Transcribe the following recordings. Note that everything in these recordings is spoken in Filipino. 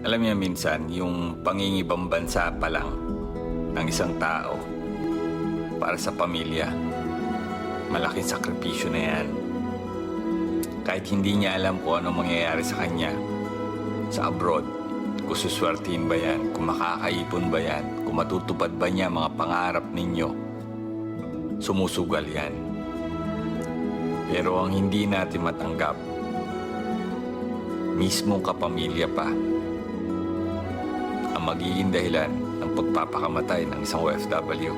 Alam niya minsan, yung pangingibang bansa pa lang ng isang tao para sa pamilya, malaking sakripisyo na yan. Kahit hindi niya alam kung ano mangyayari sa kanya sa abroad, kung suswertihin ba yan, kung makakaipon ba yan, kung matutupad ba niya mga pangarap ninyo, sumusugal yan. Pero ang hindi natin matanggap, mismong kapamilya pa, ang magiging dahilan ng pagpapakamatay ng isang OFW.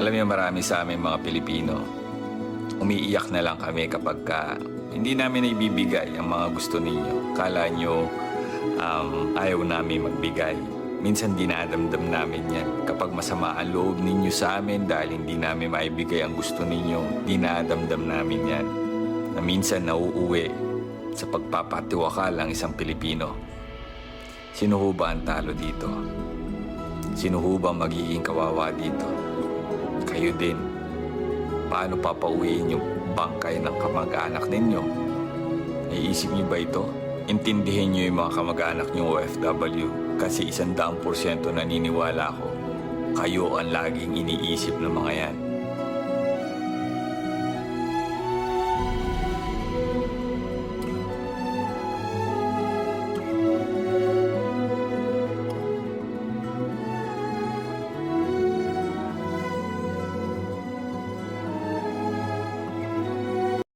Alam niyo marami sa amin mga Pilipino, umiiyak na lang kami kapag ka hindi namin ibibigay ang mga gusto ninyo. Kala nyo um, ayaw namin magbigay. Minsan dinadamdam namin yan. Kapag masama ang loob ninyo sa amin dahil hindi namin maibigay ang gusto ninyo, dinadamdam namin yan. Na minsan nauuwi sa pagpapatiwakal ang isang Pilipino. Sino ho ba ang talo dito? Sino ho ba magiging kawawa dito? Kayo din. Paano papauwiin yung bangkay ng kamag-anak ninyo? Naiisip niyo ba ito? Intindihin niyo yung mga kamag-anak niyo OFW kasi isang daang porsyento naniniwala ako. Kayo ang laging iniisip ng mga yan.